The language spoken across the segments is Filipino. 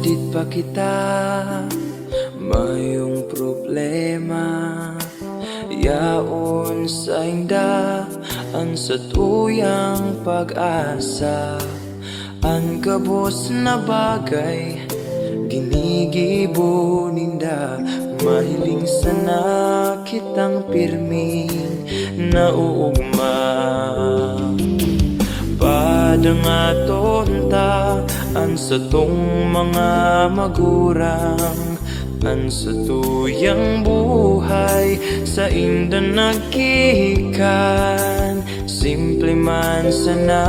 Kan sadit pa kita Mayong problema. Yaon sa inda Ang sa tuyang pag-asa. Ang kabos na bagay Ginigibo ninda. Mahiling sana kitang pirming Nauugma. Padang atonta An sa tong mga magurang An sa tuyang buhay Sa inda nagkikan Simple man sana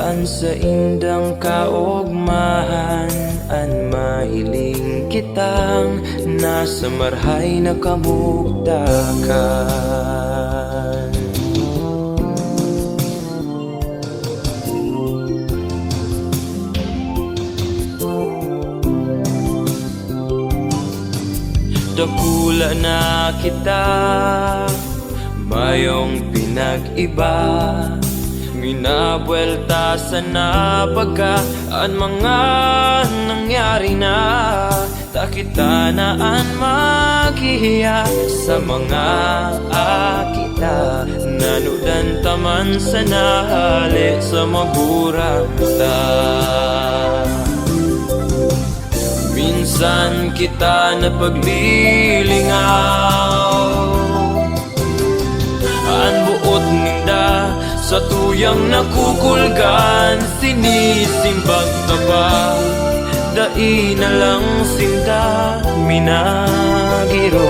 An sa indang kaugmahan An mahiling kitang Nasa marhay na kamugdakan Dakula na kita Mayong pinag-iba. Minabuelta sa nabaga Ang mga nangyari na. Ta kita na an maghihiya Sa mga akita Nanudan taman sa nahali Sa magurang ta Minsan kita na paglilingaw Ang buot ninda sa tuyang nakukulgan Sinisimbag ka ba? Dai na lang sinda minagiro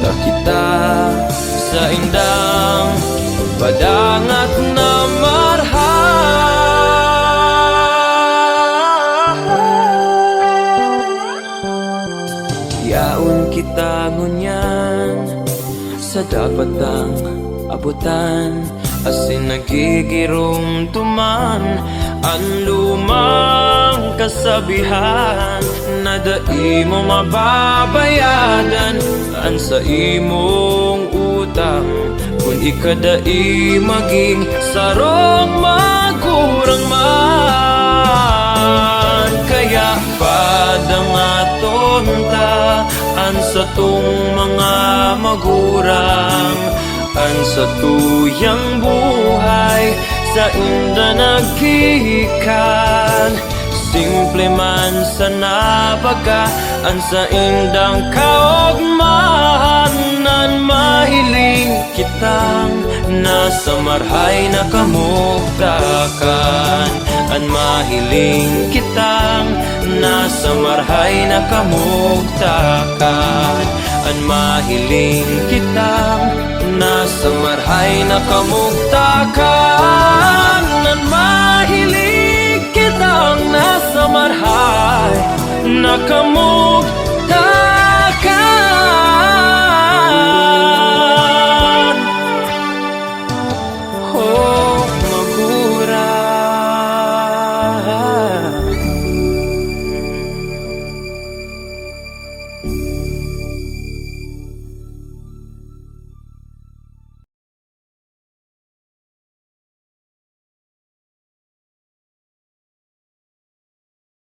Ta kita sa indang Yaon kita ngunyan Sa dapat ang abutan. Asin nagigirong tuman Ang lumang kasabihan. Na dai mo mababayadan An sa imong utang. Kung ikadai maging sarong magurang An sa tong mga magurang An sa tuyang buhay Sa inda nagkikan Simple man sa nabaga An sa indang kaugmahan Nan mahiling kitang Nasa marhay na kamugtakan An mahiling kitang Nasa marhay na kamugtakan. An mahiling kitang Nasa marhay na kamugtakan. An mahiling kitang Nasa marhay na kamugtakan